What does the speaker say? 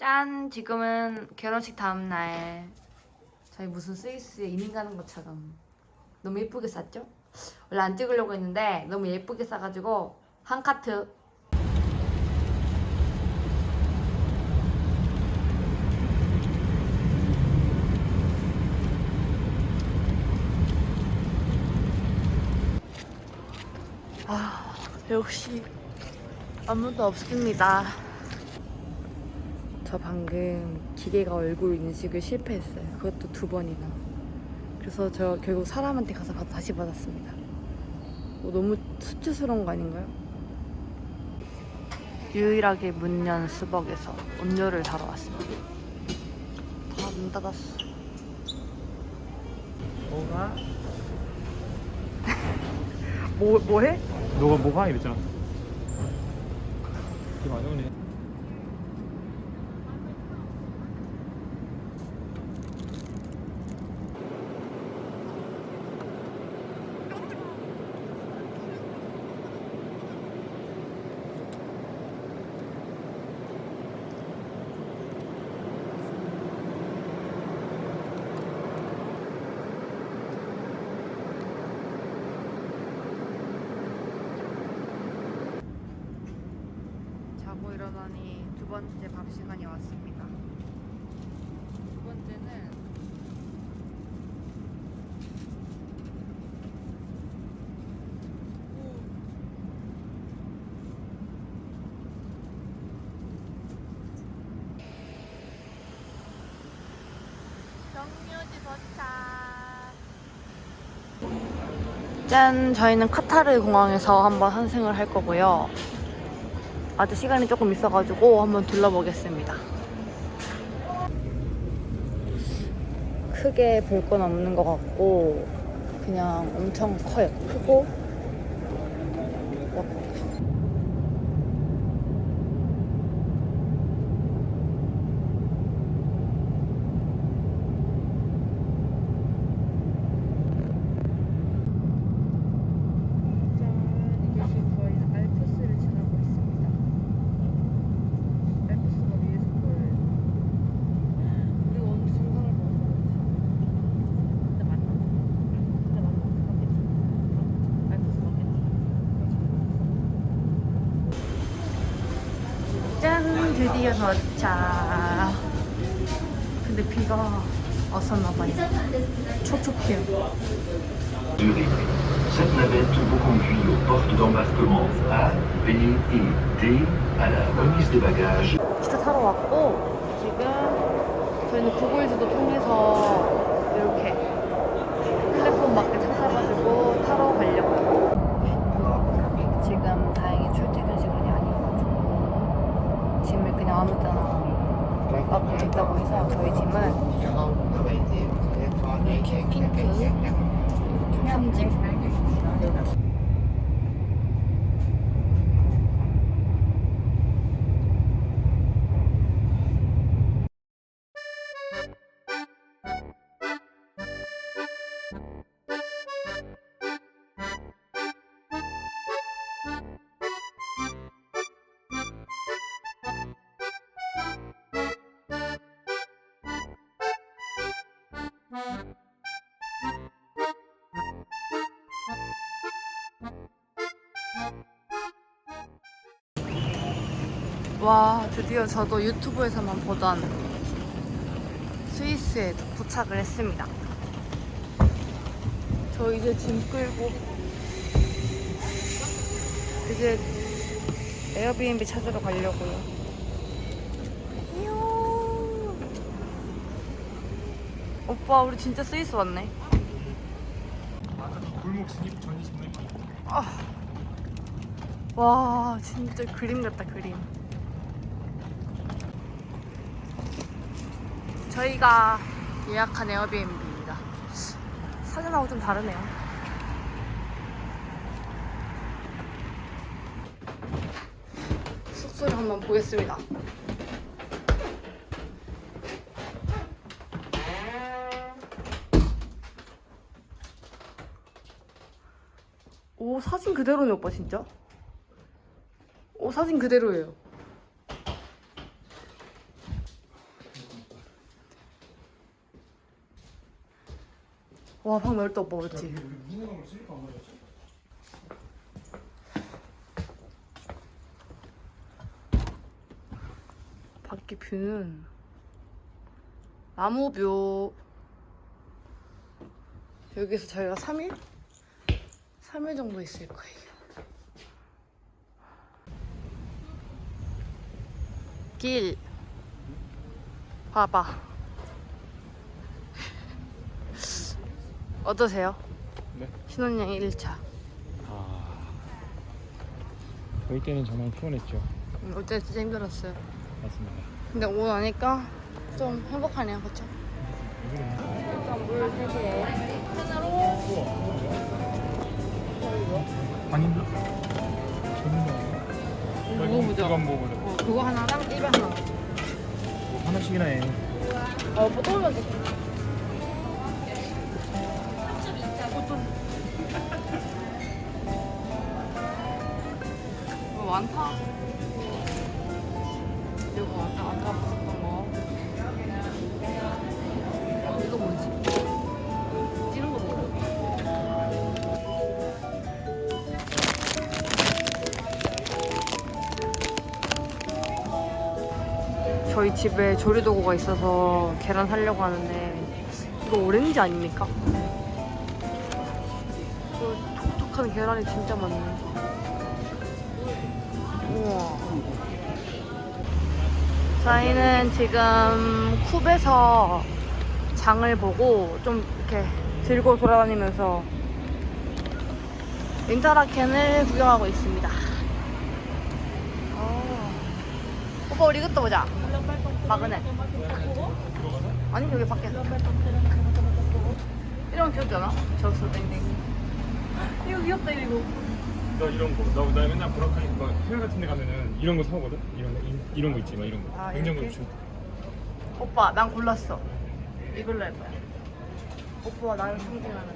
짠! 지금은 결혼식 다음날 저희 무슨 스위스에 이민 가는 것처럼 너무 예쁘게 쌌죠? 원래 안 찍으려고 했는데 너무 예쁘게 싸가지고 한 카트 아 역시 아무도 없습니다 저 방금 기계가 얼굴 인식을 실패했어요. 그것도 두 번이나. 그래서 저 결국 사람한테 가서 받- 다시 받았습니다. 뭐 너무 수치스러운 거 아닌가요? 유일하게 문 연 수벅에서 음료를 사러 왔습니다. 다 문 닫았어. 뭐가? 뭐, 뭐 해? 너가 뭐가 이랬잖아. 기분 안 좋네. 자고 일어나니 두 번째 밥 시간이 왔습니다. 두 번째는 정류지 도착. 짠! 저희는 카타르 공항에서 한번 환승을 할 거고요. 아직 시간이 조금 있어가지고 한번 둘러보겠습니다. 크게 볼 건 없는 것 같고 그냥 엄청 커요. 크고 막 짠, 이게 지금 저희는 알프스를 지나고 있습니다. 알프스가 위에서 보여요. 우리가 오늘 중간을 보고 근데 맞나? 근데 맞나? 맞겠지? 알프스 맞겠지? 짠! 드디어 도착! 근데 비가 왔었나봐요. 촉촉해요. Cette navette vous conduit aux portes d'embarquement A, B et D à la remise des bagages 기차 타러 왔고 지금 저희는 구글 지도 통해서 이렇게 플랫폼 밖에 찾아가지고 타러 가려고요. 지금 다행히 출퇴근 시간이 아니어가지고 짐을 그냥 아무 때나 막 뒀다고 해서 저희 짐은 이렇게 핑크. 통삼짐 와 드디어 저도 유튜브에서만 보던 스위스에 도착을 했습니다. 저 이제 짐 끌고 이제 에어비앤비 찾으러 가려고요. 오빠 우리 진짜 스위스 왔네. 아까 그 골목 진입 전이 정말 와 진짜 그림 같다 그림. 저희가 예약한 에어비앤비입니다. 사진하고 좀 다르네요. 숙소를 한번 보겠습니다. 오 사진 그대로네 오빠 진짜. 오 사진 그대로예요. 와, 방 넓다, 오빠, 맞지? 밖에 뷰는 나무뷰. 여기서 저희가 3일? 3일 정도 있을 거예요. 길. 봐봐. 어떠세요? 네. 신혼여행 1차. 아. 올 때는 정말 피곤했죠. 음, 올 때 진짜 힘들었어요. 맞습니다. 근데 오고 나니까 좀 행복하네요, 그쵸? 일단 물 3개에 아닌가? 재밌네. 이거 보자. 이거 한번 먹어보자. 어, 그거 하나랑 입에 하나. 뭐 하나씩이나 해. 어, 뭐 떠오면 많다. 이거 아까 아까 봤었던 거. 이거 뭐지? 이런 거 뭐야? 저희 집에 조리도구가 있어서 계란 사려고 하는데 이거 오렌지 아닙니까? 이거 촉촉한 계란이 진짜 많네. 저희는 지금 쿱에서 장을 보고 좀 이렇게 들고 돌아다니면서 인터라켄을 구경하고 있습니다. 어. 오빠 우리 이것도 보자. 마그넷. 아니 여기 밖에. 이런 않아? 저수 땡땡. 이거 귀엽다 이거. 나 이런 거. 나, 나 맨날 보라카니 막 해외 같은 데 가면은 이런 거 사오거든? 이런 거, 이- 이런 거 있지, 막 이런 거. 아, 냉장고 이렇게? 주. 오빠 난 골랐어. 이걸로 할 거야. 오빠와 나를 상징하는.